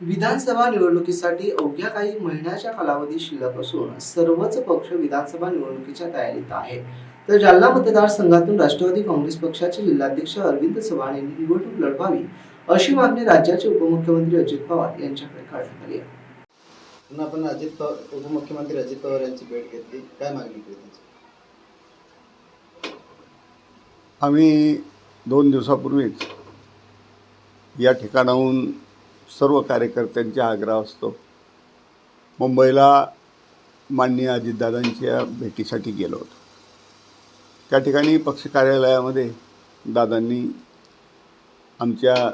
विधानसभा निवडणुकीसाठी अवघ्या काही महिन्याच्या कालावधी शिल्लक असून सर्वच पक्ष विधानसभा निवडणुकीच्या तयारीत आहे तर जालना मतदारसंघातून राष्ट्रवादी काँग्रेस पक्षाचे जिल्हाध्यक्ष अरविंद चव्हाण यांनी निवडणूक लढवावी अशी मागणी राज्याचे उपमुख्यमंत्री अजित पवार यांच्याकडे करण्यात आली आहे. पुन्हा आपण अजित पवार उपमुख्यमंत्री अजित पवार यांची भेट घेतली. काय मागणी केली त्यांची? आम्ही दोन दिवसापूर्वीच या ठिकाणाहून सर्व कार्यकर्त्यांच्या आग्रह असतो. मुंबईला माननीय अजितदादांच्या भेटीसाठी गेलो होतो. त्या ठिकाणी पक्ष कार्यालयामध्ये दादांनी आमच्या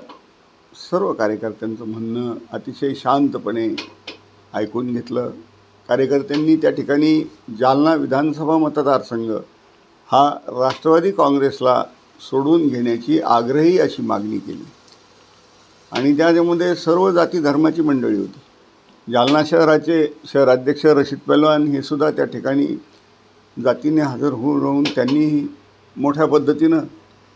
सर्व कार्यकर्त्यांचं म्हणणं अतिशय शांतपणे ऐकून घेतलं. कार्यकर्त्यांनी त्या ठिकाणी जालना विधानसभा मतदारसंघ हा राष्ट्रवादी काँग्रेसला सोडून घेण्याची आग्रही अशी मागणी केली. आणि त्याच्यामध्ये सर्व जाती धर्माची मंडळी होती. जालना शहराचे शहराध्यक्ष रशीद पहलवान हे सुद्धा त्या ठिकाणी जातीने हजर होऊन राहून त्यांनीही मोठ्या पद्धतीनं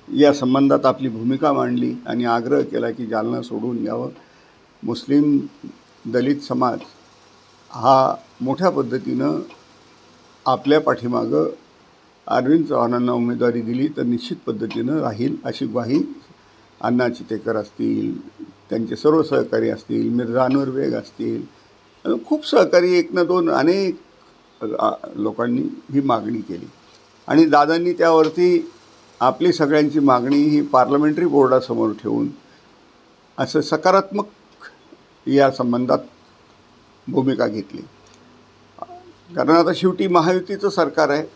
या संबंधात आपली भूमिका मांडली आणि आग्रह केला की जालना सोडून यावं. मुस्लिम दलित समाज हा मोठ्या पद्धतीनं आपल्या पाठीमागं अरविंद चव्हाणांना उमेदवारी दिली तर निश्चित पद्धतीनं राहील अशी ग्वाही अण्णा चितेकर असतील त्यांचे सर्व सहकारी असतील मिर्झा अनवर बेग असतील खूप सहकारी एक ना दोन अनेक लोकांनी ही मागणी केली. आणि दादांनी त्यावरती आपली सगळ्यांची मागणी ही पार्लमेंटरी बोर्डासमोर ठेवून असं सकारात्मक या संबंधात भूमिका घेतली. कारण आता शेवटी महायुतीचं सरकार आहे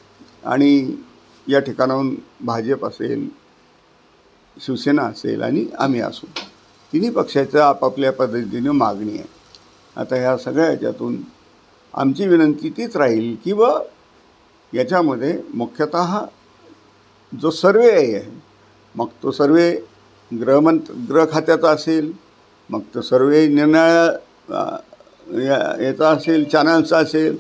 आणि या ठिकाणाहून भाजप असेल शिवसेना असेल आणि आम्ही असू. तिन्ही पक्षाचं आपापल्या पद्धतीने मागणी आहे. आता ह्या सगळ्या याच्यातून आमची विनंती तीच राहील की व याच्यामध्ये मुख्यतः जो सर्वे आहे मग तो सर्वे गृहमंत गृह खात्याचा असेल मग तो सर्वे निर्णय याचा असेल चॅनलचा असेल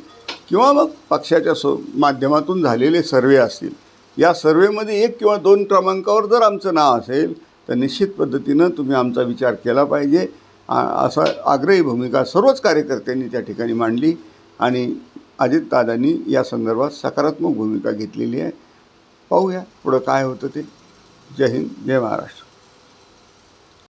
किंवा मग पक्षाच्या सो माध्यमातून झालेले सर्वे असतील. या सर्वेमध्ये एक किंवा दोन क्रमांकावर जर आमचं नाव असेल तर निश्चित पद्धतीनं तुम्ही आमचा विचार केला पाहिजे. असा आग्रही भूमिका सर्वच कार्यकर्त्यांनी त्या ठिकाणी मांडली आणि अजितदादांनी या संदर्भात सकारात्मक भूमिका घेतलेली आहे. पाहूया पुढं काय होतं ते. जय हिंद जय महाराष्ट्र.